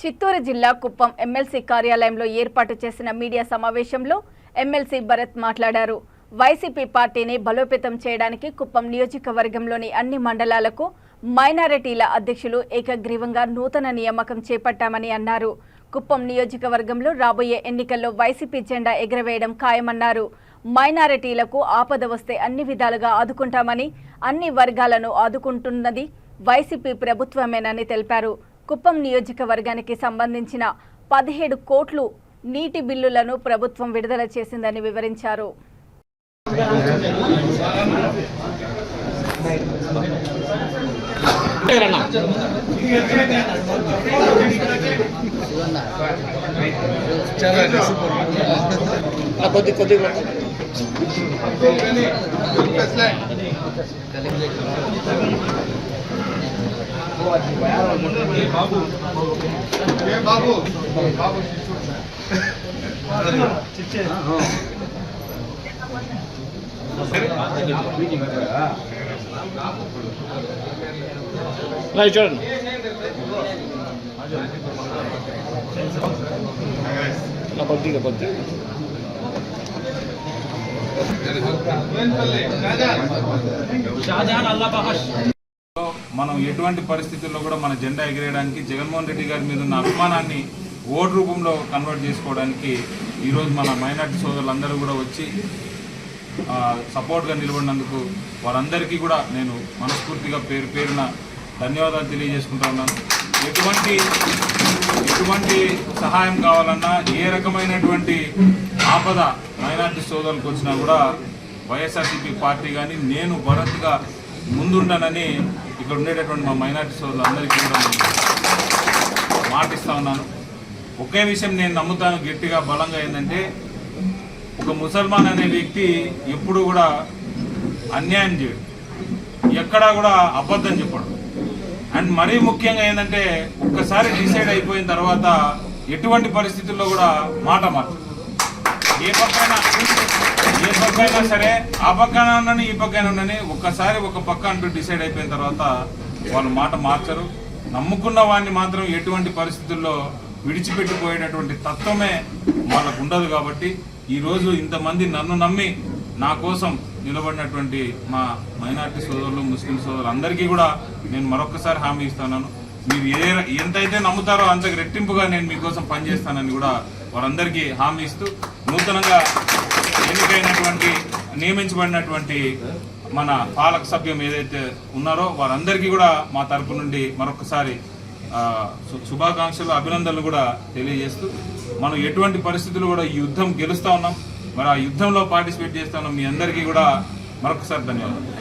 చిత్తూరు జిల్లా కుప్పం ఎమ్మెల్సీ కార్యాలయంలో ఏర్పాటు చేసిన మీడియా సమావేశంలో ఎమ్మెల్సీ భరత్ మాట్లాడారు. వైసీపీ పార్టీని బలోపేతం చేయడానికి కుప్పం నియోజకవర్గంలోని అన్ని మండలాలకు మైనారిటీల అధ్యక్షులు ఏకగ్రీవంగా నూతన నియామకం చేపట్టామని అన్నారు. కుప్పం నియోజకవర్గంలో రాబోయే ఎన్నికల్లో వైసీపీ జెండా ఎగరవేయడం ఖాయమన్నారు. మైనారిటీలకు ఆపద వస్తే అన్ని విధాలుగా ఆదుకుంటామని అన్ని వర్గాలను ఆదుకుంటున్నది వైసీపీ ప్రభుత్వమేనని తెలిపారు. కుప్పం నియోజకవర్గానికి సంబంధించిన పదిహేడు కోట్లు నీటి బిల్లులను ప్రభుత్వం విడుదల చేసిందని వివరించారు. కొద్ది కొద్ది బాబు బాబు రైట్ చూడండి నా కొద్దిగా కొద్దిగా మనం ఎటువంటి పరిస్థితుల్లో కూడా మన జెండా ఎగిరేయడానికి జగన్మోహన్ రెడ్డి గారి మీద ఉన్న అభిమానాన్ని ఓటు రూపంలో కన్వర్ట్ చేసుకోవడానికి ఈరోజు మన మైనార్టీ సోదరులందరూ కూడా వచ్చి సపోర్ట్గా నిలబడినందుకు వారందరికీ కూడా నేను మనస్ఫూర్తిగా పేరు పేరున ధన్యవాదాలు తెలియజేసుకుంటా ఉన్నాను. ఎటువంటి ఎటువంటి సహాయం కావాలన్నా ఏ రకమైనటువంటి ఆపద మైనార్టీ సోదరులకు వచ్చినా కూడా వైఎస్ఆర్సీపీ పార్టీ కానీ నేను భరత్గా ముందుండనని ఇక్కడ ఉండేటటువంటి మా మైనార్టీ సోదరులందరికీ కూడా నేను మాటిస్తా ఉన్నాను ఒకే విషయం నేను నమ్ముతాను గట్టిగా బలంగా ఏంటంటే ఒక ముసల్మాన్ అనే వ్యక్తి ఎప్పుడు కూడా అన్యాయం చేయడు. ఎక్కడా కూడా అబద్ధం చెప్పడు. అండ్ మరీ ముఖ్యంగా ఏంటంటే ఒక్కసారి డిసైడ్ అయిపోయిన తర్వాత ఎటువంటి పరిస్థితుల్లో కూడా మాట మార్చడు. ఏ పక్కన ఏ పక్కైనా సరే ఆ పక్కన ఉండని ఈ పక్కన ఉండని ఒక్కసారి ఒక పక్క అంటూ డిసైడ్ అయిపోయిన తర్వాత వాళ్ళు మాట మార్చరు. నమ్ముకున్న వాడిని మాత్రం ఎటువంటి పరిస్థితుల్లో విడిచిపెట్టిపోయేటటువంటి తత్వమే వాళ్ళకు ఉండదు కాబట్టి ఈరోజు ఇంతమంది నన్ను నమ్మి నా కోసం నిలబడినటువంటి మా మైనార్టీ సోదరులు ముస్లిం సోదరులు అందరికీ కూడా నేను మరొకసారి హామీ ఇస్తున్నాను. మీరు ఏ ఎంతైతే నమ్ముతారో అంతకు రెట్టింపుగా నేను మీకోసం పనిచేస్తానని కూడా వారందరికీ హామీ ఇస్తూ నూతనంగా ఎన్నికైనటువంటి నియమించబడినటువంటి మన పాలక సభ్యం ఏదైతే ఉన్నారో వారందరికీ కూడా మా తరపు నుండి మరొకసారి శుభాకాంక్షలు అభినందనలు కూడా తెలియజేస్తూ మనం ఎటువంటి పరిస్థితులు కూడా ఈ యుద్ధం గెలుస్తూ ఉన్నాం. మరి ఆ యుద్ధంలో పార్టిసిపేట్ చేస్తా ఉన్నాం. మీ అందరికీ కూడా మరొకసారి ధన్యవాదాలు.